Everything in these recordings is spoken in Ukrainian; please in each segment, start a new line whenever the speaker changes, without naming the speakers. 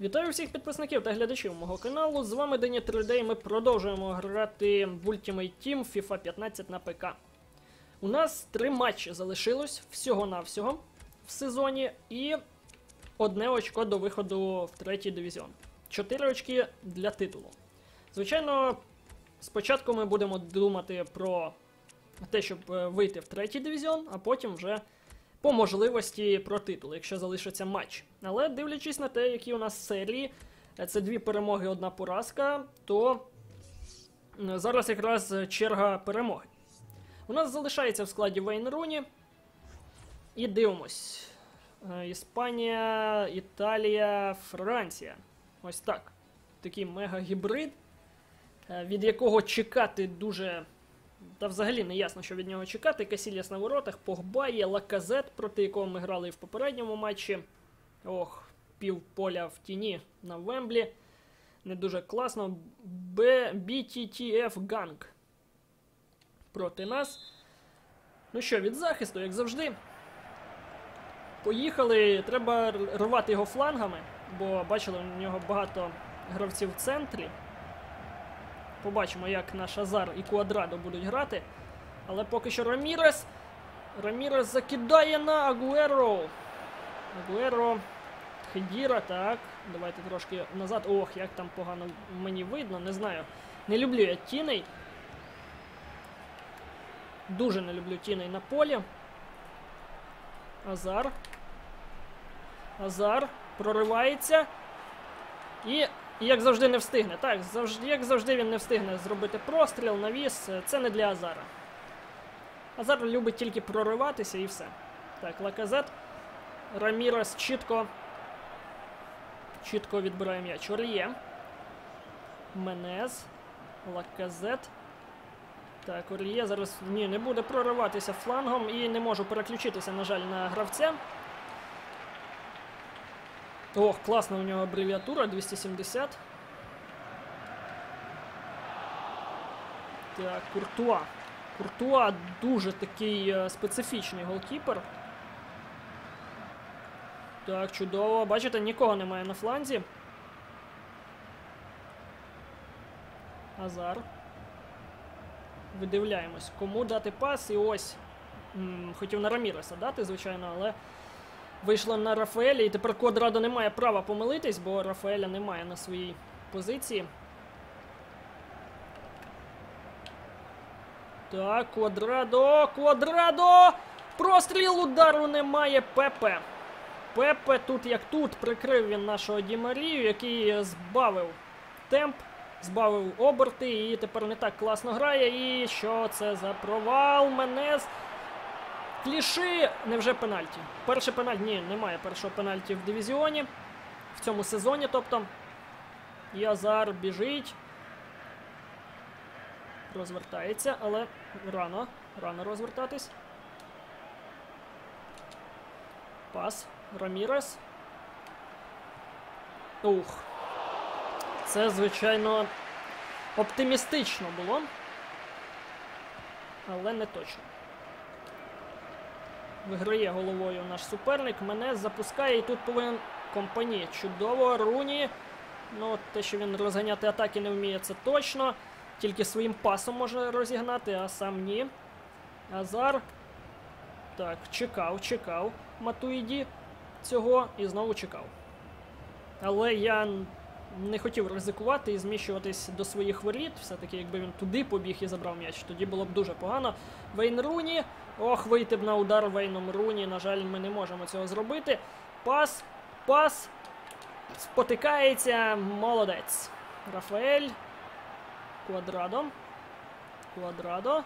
Вітаю всіх підписників та глядачів мого каналу. З вами Дені 3D і ми продовжуємо грати в Ultimate Team FIFA 15 на ПК. У нас три матчі залишилось всього-навсього в сезоні і одне очко до виходу в третій дивізіон. Чотири очки для титулу. Звичайно, спочатку ми будемо думати про те, щоб е, вийти в третій дивізіон, а потім вже по можливості про титул, якщо залишиться матч. Але дивлячись на те, які у нас серії, це дві перемоги, одна поразка, то зараз якраз черга перемоги. У нас залишається в складі Вейн Руні. І дивимось. Е, Іспанія, Італія, Франція. Ось так. Такий мега-гібрид, е, від якого чекати дуже. Та взагалі не ясно, що від нього чекати. Касільяс на воротах, Погба є, Лаказет, проти якого ми грали і в попередньому матчі. Ох, пів поля в тіні на Вемблі. Не дуже класно. BTTF Gang проти нас. Ну що, від захисту, як завжди. Поїхали. Треба рвати його флангами, бо бачили, у нього багато гравців в центрі. Побачимо, як наш Азар і Куадрадо будуть грати. Але поки що Рамірес. Рамірес закидає на Агуеро. Агуеро. Хедіра, так. Давайте трошки назад. Ох, як там погано мені видно, не знаю. Не люблю я тіней. Дуже не люблю тіней на полі. Азар. Азар проривається. І і як завжди не встигне. Так, завжди, як завжди він не встигне зробити простріл, навіс. Це не для Азара. Азар любить тільки прориватися і все. Так, Лаказет. Рамірес чітко. Чітко відбирає м'яч. Оріє. Менез. Лаказет. Так, Оріє зараз ні, не буде прориватися флангом і не можу переключитися, на жаль, на гравця. Ох, класна у нього абревіатура 270. Так, Куртуа. Куртуа дуже такий е, специфічний голкіпер. Так, чудово. Бачите, нікого немає на фланзі. Азар. Видивляємось, кому дати пас, і ось. М, хотів на Раміреса дати, звичайно, але вийшла на Рафаеля, і тепер Квадрадо не має права помилитись, бо Рафаеля немає на своїй позиції. Так, Квадрадо, Квадрадо! Простріл удару немає Пепе. Пепе тут як тут прикрив він нашого Ді Марію, який збавив темп, збавив оберти і тепер не так класно грає. І що це за провал? Менез. Кліши, невже пенальті? Перший пенальті, ні, немає першого пенальті в дивізіоні. В цьому сезоні, тобто. І Азар біжить. Розвертається, але рано. Рано розвертатись. Пас. Рамірес. Ух. Це, звичайно, оптимістично було. Але не точно. Виграє головою наш суперник. Мене запускає і тут повинен компанії. Чудово, Руні. Ну, те, що він розганяти атаки не вміє, це точно. Тільки своїм пасом може розігнати, а сам ні. Азар. Так, чекав, чекав Матуїді цього і знову чекав. Але я не хотів ризикувати і зміщуватись до своїх воріт. Все-таки, якби він туди побіг і забрав м'яч, тоді було б дуже погано. Вейн Руні. Ох, вийти б на удар Вейном Руні. На жаль, ми не можемо цього зробити. Пас, пас. Спотикається. Молодець. Рафаель. Квадрадо. Квадрадо.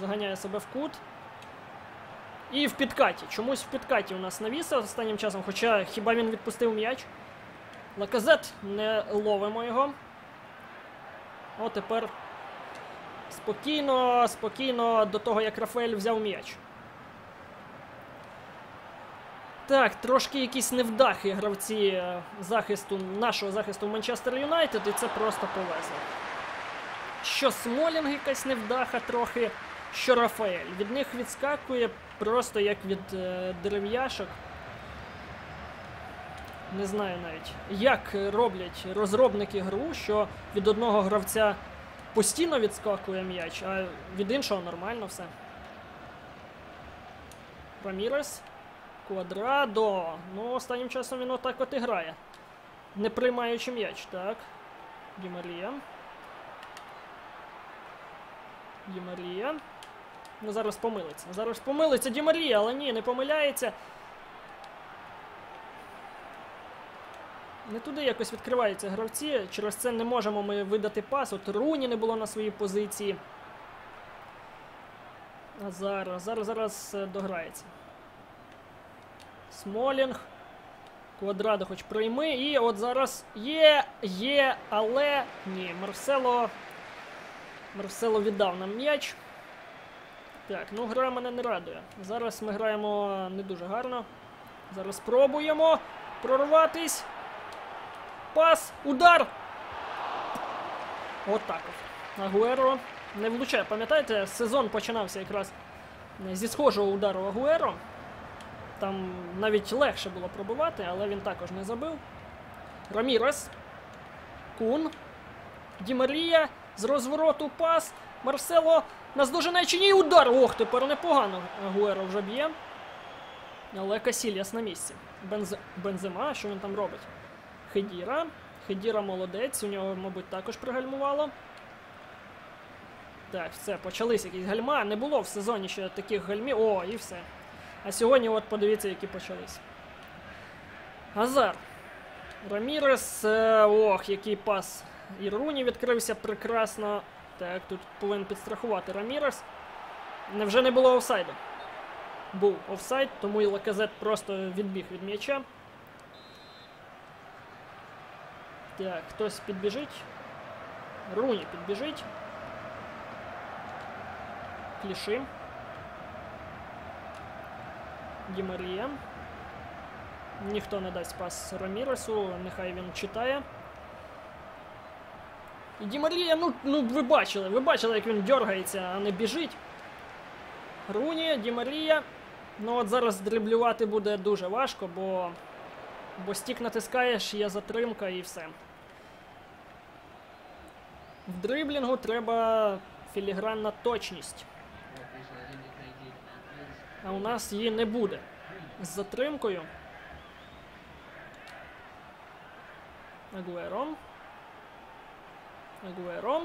Заганяє себе в кут. І в підкаті. Чомусь в підкаті у нас навіса останнім часом, хоча хіба він відпустив м'яч. Лаказет не ловимо його. О, тепер спокійно, спокійно до того, як Рафаель взяв м'яч. Так, трошки якісь невдахи гравці е, захисту, нашого захисту Манчестер Юнайтед, і це просто повезло. Що Смолінг якась невдаха трохи, що Рафаель. Від них відскакує просто як від е, дерев'яшок. Не знаю навіть, як роблять розробники гру, що від одного гравця постійно відскакує м'яч, а від іншого нормально все. Рамірес. Квадрадо. Ну, останнім часом він отак от і грає. Не приймаючи м'яч, так. Дімарія. Дімарія. Ну, зараз помилиться. Зараз помилиться Дімарія, але ні, не помиляється. Не туди якось відкриваються гравці. Через це не можемо ми видати пас. От Руні не було на своїй позиції. А зараз, зараз, зараз е, дограється. Смолінг. Квадрадо хоч прийми. І от зараз є, є, але ні, Марсело. Марсело віддав нам м'яч. Так, ну гра мене не радує. Зараз ми граємо не дуже гарно. Зараз спробуємо прорватись. Пас, удар. От так от. Агуеро не влучає. Пам'ятаєте, сезон починався якраз зі схожого удару Агуеро. Там навіть легше було пробивати, але він також не забив. Рамірес. Кун. Дімарія. З розвороту пас. Марсело наздожене чи ні удар. Ох, тепер непогано. Агуеро вже б'є. Але Касільяс на місці. Бенз... Бензема, що він там робить? Хедіра. Хедіра молодець, у нього, мабуть, також пригальмувало. Так, все, почались якісь гальма. Не було в сезоні ще таких гальмів. О, і все. А сьогодні, от подивіться, які почались. Азар. Рамірес. Е, ох, який пас. І Руні відкрився прекрасно. Так, тут повинен підстрахувати Рамірес. Невже не було офсайду? Був офсайд, тому і Лаказет просто відбіг від м'яча. Так, хтось підбіжить. Руні підбіжить. Кліши. Дімарія. Ніхто не дасть пас Раміресу, нехай він читає. І Дімарія, ну, ну ви бачили, ви бачили, як він дергається, а не біжить. Руні, Дімарія. Ну от зараз дриблювати буде дуже важко, бо Бо стік натискаєш, є затримка і все. В дриблінгу треба філігранна точність. А у нас її не буде. З затримкою. Агуеро. Агуеро.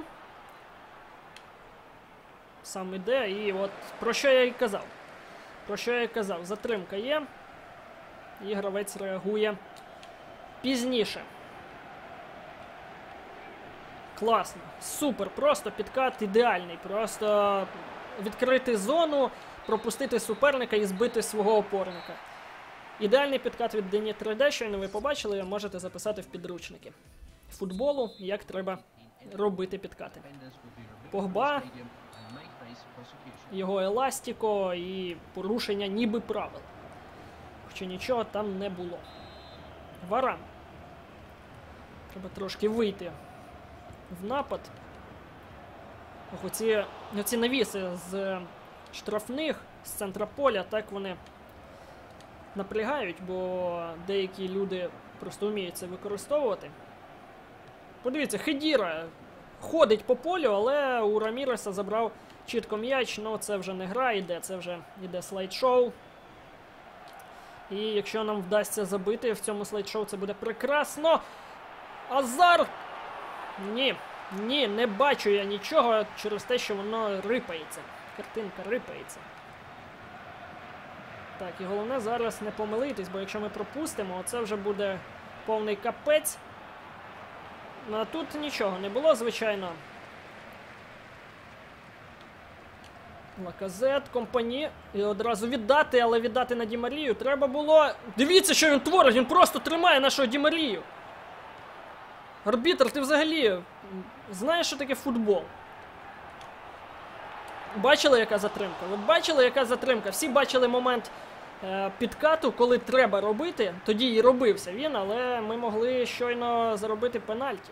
Сам іде і от про що я і казав. Про що я і казав? Затримка є. І гравець реагує пізніше. Класно. Супер. Просто підкат ідеальний. Просто відкрити зону, пропустити суперника і збити свого опорника. Ідеальний підкат від Дені 3D, щойно ви побачили, можете записати в підручники футболу, як треба робити підкати. Погба, його еластіко і порушення ніби правил. Хоча нічого там не було. Варан. Треба трошки вийти в напад. Оці, оці навіси з штрафних, з центра поля, так вони напрягають, бо деякі люди просто вміють це використовувати. Подивіться, Хедіра ходить по полю, але у Раміреса забрав чітко м'яч, ну це вже не гра йде, це вже йде слайд-шоу. І якщо нам вдасться забити в цьому слайд-шоу, це буде прекрасно. Азар! Ні, ні, не бачу я нічого через те, що воно рипається. Картинка рипається. Так, і головне зараз не помилитись, бо якщо ми пропустимо, це вже буде повний капець. Ну, а тут нічого не було, звичайно. Лаказет, компані. І одразу віддати, але віддати на Дімарію треба було. Дивіться, що він творить, він просто тримає нашого Дімарію. Арбітр, ти взагалі знаєш, що таке футбол? Бачили, яка затримка? Ви бачили, яка затримка? Всі бачили момент е, підкату, коли треба робити. Тоді і робився він, але ми могли щойно заробити пенальті.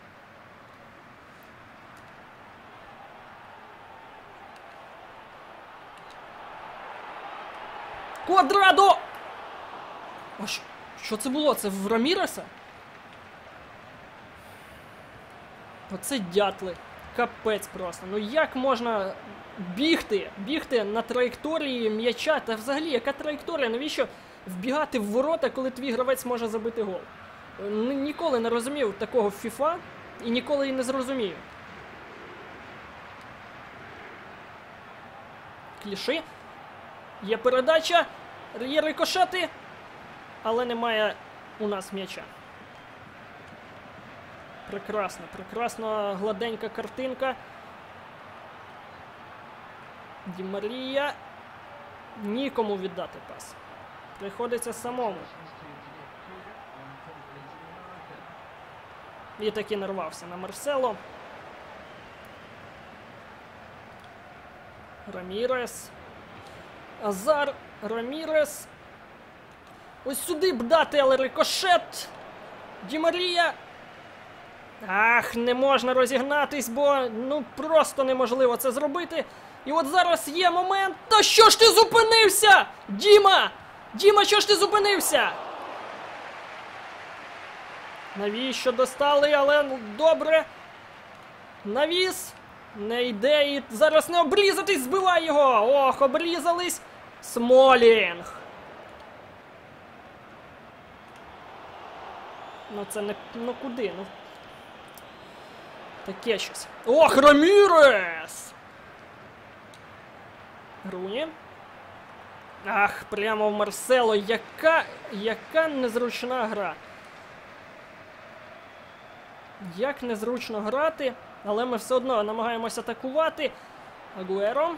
Квадрадо! Ось. Що це було? Це в Раміреса? Оце дятли. Капець просто. Ну як можна бігти, бігти на траєкторії м'яча? Та взагалі, яка траєкторія? Навіщо вбігати в ворота, коли твій гравець може забити гол? Ніколи не розумів такого в FIFA і ніколи і не зрозумію. Кліши. Є передача, є рикошети, але немає у нас м'яча. Прекрасно, прекрасно гладенька картинка. Ді Марія. Нікому віддати пас. Приходиться самому. І таки нарвався на Марсело. Рамірес. Азар. Рамірес. Ось сюди б дати, але рикошет. Ді Марія. Ах, не можна розігнатись, бо ну просто неможливо це зробити. І от зараз є момент. Та що ж ти зупинився? Діма! Діма, що ж ти зупинився? Навіщо достали, але ну, добре. Навіс. Не йде і зараз не обрізатись, збивай його! Ох, обрізались. Смолінг. Ну це не. Ну куди? Ну. Таке щось. Ох, Рамірес! Руні. Ах, прямо в Марсело. Яка. Яка незручна гра. Як незручно грати, але ми все одно намагаємося атакувати. Агуеро.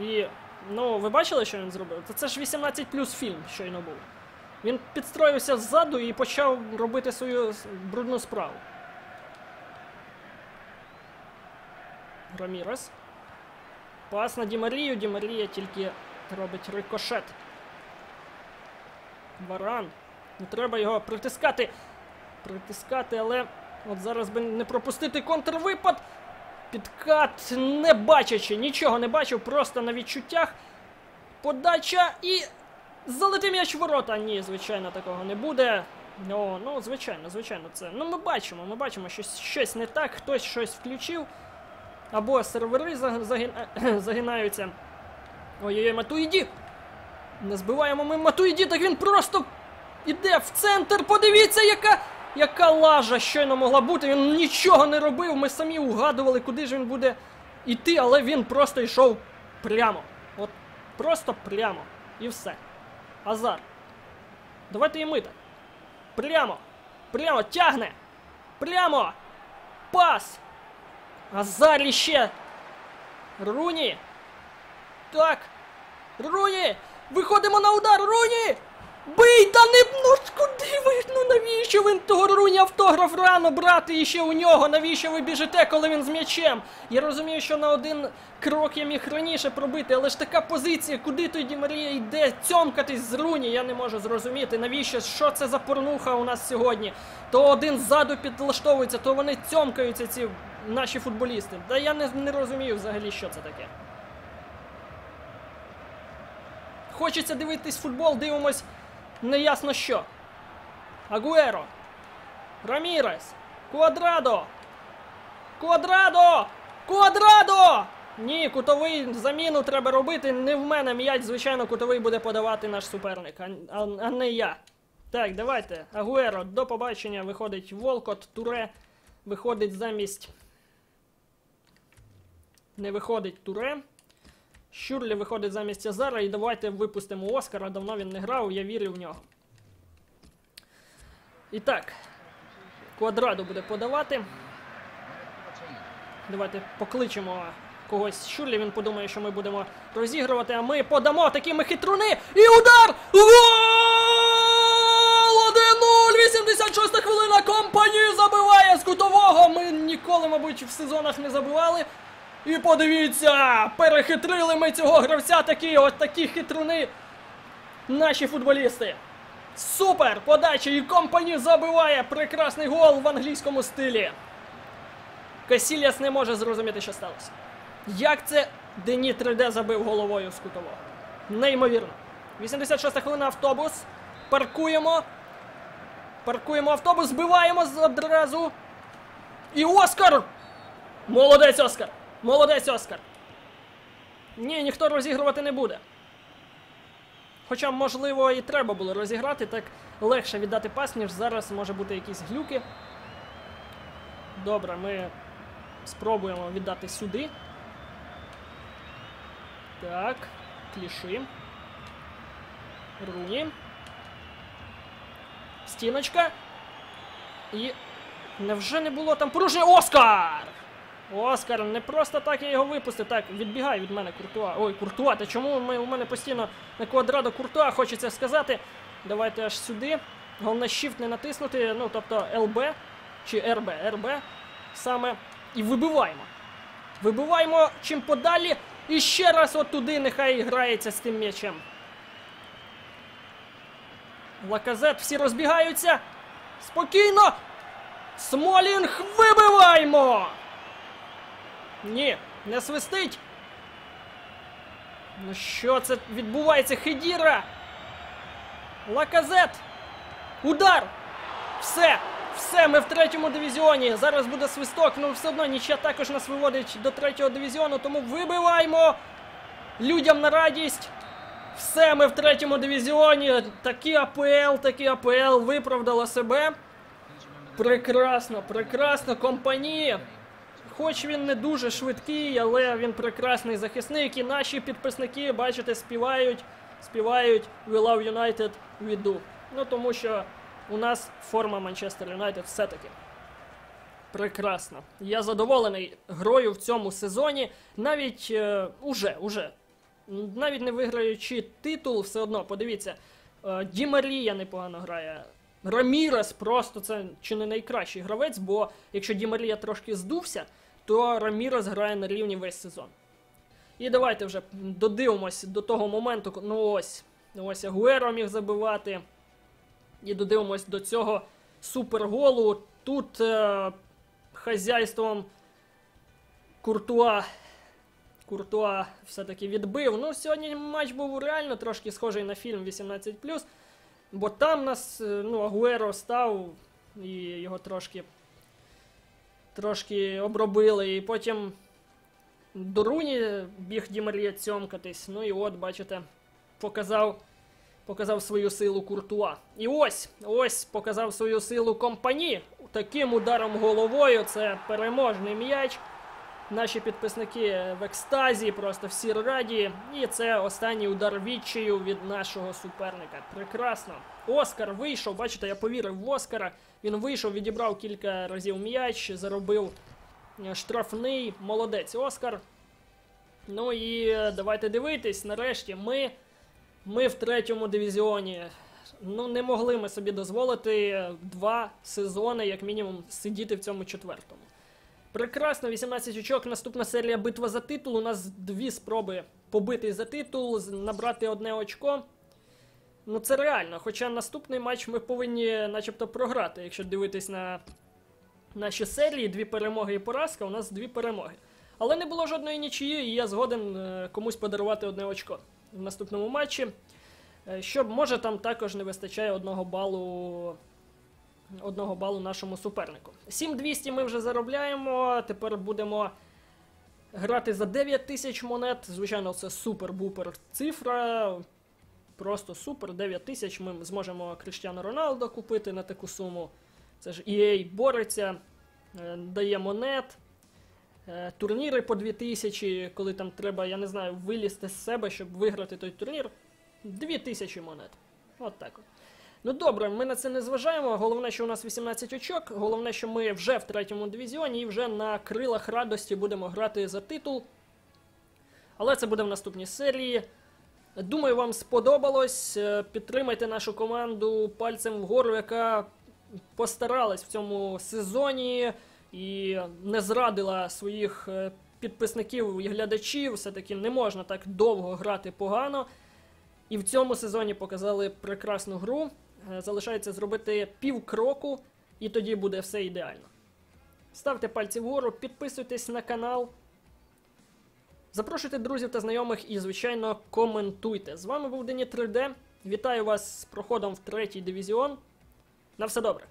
І, ну, ви бачили, що він зробив? Це, ж 18 плюс фільм щойно був. Він підстроївся ззаду і почав робити свою брудну справу. Рамірес. Пас на Дімарію. Дімарія тільки робить рикошет. Варан. Не треба його притискати. Притискати, але от зараз би не пропустити контрвипад. Підкат, не бачачи, нічого не бачив, просто на відчуттях. Подача і. Залетий м'яч ворота. Ні, звичайно, такого не буде. О, ну, звичайно, звичайно, це. Ну, ми бачимо, ми бачимо, що щось не так, хтось щось включив. Або сервери заги- загин- загинаються. Ой-ой-ой, Матуїді! Не збиваємо ми Матуїді, так він просто іде в центр. Подивіться, яка. Яка лажа щойно могла бути. Він нічого не робив. Ми самі угадували, куди ж він буде йти, але він просто йшов прямо. От просто прямо. І все. Азар. Давайте і ми так. Прямо. Прямо тягне. Прямо. Пас. Азар іще. Руні. Так. Руні! Виходимо на удар! Руні! Бий! Та не ну куди ви? Ну навіщо ви того Руні автограф рано брати і ще у нього? Навіщо ви біжите, коли він з м'ячем? Я розумію, що на один крок я міг раніше пробити, але ж така позиція, куди тоді Марія йде цьомкатись з Руні, я не можу зрозуміти. Навіщо? Що це за порнуха у нас сьогодні? То один ззаду підлаштовується, то вони цьомкаються, ці наші футболісти. Та я не, не розумію взагалі, що це таке. Хочеться дивитись футбол, дивимось неясно що. Агуеро. Рамірес. Квадрадо. Квадрадо! Квадрадо! Ні, кутовий заміну треба робити. Не в мене м'яч, звичайно, кутовий буде подавати наш суперник, а, а, а не я. Так, давайте. Агуеро, до побачення. Виходить Волкот, Туре. Виходить замість. Не виходить Туре. Щурлі виходить замість Азара, і давайте випустимо Оскара. Давно він не грав, я вірю в нього. І так, Квадрадо буде подавати. Давайте покличемо когось Щурлі. Він подумає, що ми будемо розігрувати, а ми подамо такі ми хитруни. І удар! Гол! 1-0! 86 хвилина. Компанію забиває з кутового. Ми ніколи, мабуть, в сезонах не забивали. І подивіться, перехитрили ми цього гравця такі, от такі хитруни. Наші футболісти. Супер! Подача і компанію забиває прекрасний гол в англійському стилі. Касіліас не може зрозуміти, що сталося. Як це Дені 3D забив головою з кутового. Неймовірно. 86 хвилина автобус. Паркуємо. Паркуємо автобус, збиваємо одразу. І Оскар! Молодець Оскар! Молодець Оскар! Ні, ніхто розігрувати не буде. Хоча, можливо, і треба було розіграти, так легше віддати пас, ніж зараз може бути якісь глюки. Добре, ми спробуємо віддати сюди. Так, кліши. Руні. Стіночка. І. Невже не було там порушення? Оскар! Оскар, не просто так я його випустив. Так, відбігай від мене Куртуа. Ой, Куртуа, та чому у мене постійно на квадрату Куртуа хочеться сказати. Давайте аж сюди. Головне Shift не натиснути, ну тобто LB чи RB, RB саме. І вибиваємо. Вибиваємо чим подалі. І ще раз от туди нехай грається з тим м'ячем. Лаказет, всі розбігаються. Спокійно! Смолінг вибиваємо! Ні, не свистить. Ну що це відбувається? Хедіра! Лаказет! Удар! Все! Все, ми в третьому дивізіоні. Зараз буде свисток, ну все одно нічия також нас виводить до третього дивізіону, тому вибиваємо людям на радість. Все, ми в третьому дивізіоні. Такі АПЛ, такі АПЛ виправдала себе. Прекрасно, прекрасно, компанія. Хоч він не дуже швидкий, але він прекрасний захисник. І наші підписники, бачите, співають, співають We love United, we do. Ну тому що у нас форма Манчестер Юнайтед все-таки. Прекрасно. Я задоволений грою в цьому сезоні. Навіть е, уже, уже. Навіть не виграючи титул, все одно, подивіться. Е, Ді Марія непогано грає. Рамірес просто це чи не найкращий гравець, бо якщо Ді Марія трошки здувся, то Рамірес грає на рівні весь сезон. І давайте вже додивимось до того моменту, ну ось, ось Агуеро міг забивати. І додивимось до цього суперголу. Тут е, хазяйством Куртуа. Куртуа все-таки відбив. Ну, сьогодні матч був реально трошки схожий на фільм 18. Бо там нас е, ну, Агуеро став і його трошки трошки обробили. І потім до Руні біг Ді Марія цьомкатись. Ну і от, бачите, показав, показав свою силу Куртуа. І ось, ось показав свою силу компані. Таким ударом головою це переможний м'яч. Наші підписники в екстазі, просто всі раді. І це останній удар відчаю від нашого суперника. Прекрасно. Оскар вийшов. Бачите, я повірив в Оскара. Він вийшов, відібрав кілька разів м'яч, заробив е, штрафний. Молодець Оскар. Ну і е, давайте дивитись. Нарешті ми, ми в третьому дивізіоні. Ну, не могли ми собі дозволити е, два сезони, як мінімум, сидіти в цьому четвертому. Прекрасно, 18 очок. Наступна серія битва за титул. У нас дві спроби побити за титул, набрати одне очко. Ну це реально. Хоча наступний матч ми повинні начебто програти, якщо дивитись на наші серії, дві перемоги і поразка, у нас дві перемоги. Але не було жодної нічиї, і я згоден е, комусь подарувати одне очко в наступному матчі. Е, Щоб може там також не вистачає одного балу одного балу нашому супернику. 7200 ми вже заробляємо. Тепер будемо грати за 9 тисяч монет. Звичайно, це супер-бупер цифра. Просто супер. 9 тисяч ми зможемо Криштіану Роналдо купити на таку суму. Це ж EA бореться, е, дає монет. е, Турніри по 2000, коли там треба, я не знаю, вилізти з себе, щоб виграти той турнір. 2000 монет. От так. Ну добре, ми на це не зважаємо. Головне, що у нас 18 очок. Головне, що ми вже в третьому дивізіоні і вже на крилах радості будемо грати за титул. Але це буде в наступній серії. Думаю, вам сподобалось. Е, Підтримайте нашу команду пальцем вгору, яка постаралась в цьому сезоні і не зрадила своїх е, підписників і глядачів. Все-таки не можна так довго грати погано. І в цьому сезоні показали прекрасну гру. Е, Залишається зробити пів кроку, і тоді буде все ідеально. Ставте пальці вгору, підписуйтесь на канал. Запрошуйте друзів та знайомих і, звичайно, коментуйте. З вами був Дені 3D. Вітаю вас з проходом в третій дивізіон. На все добре.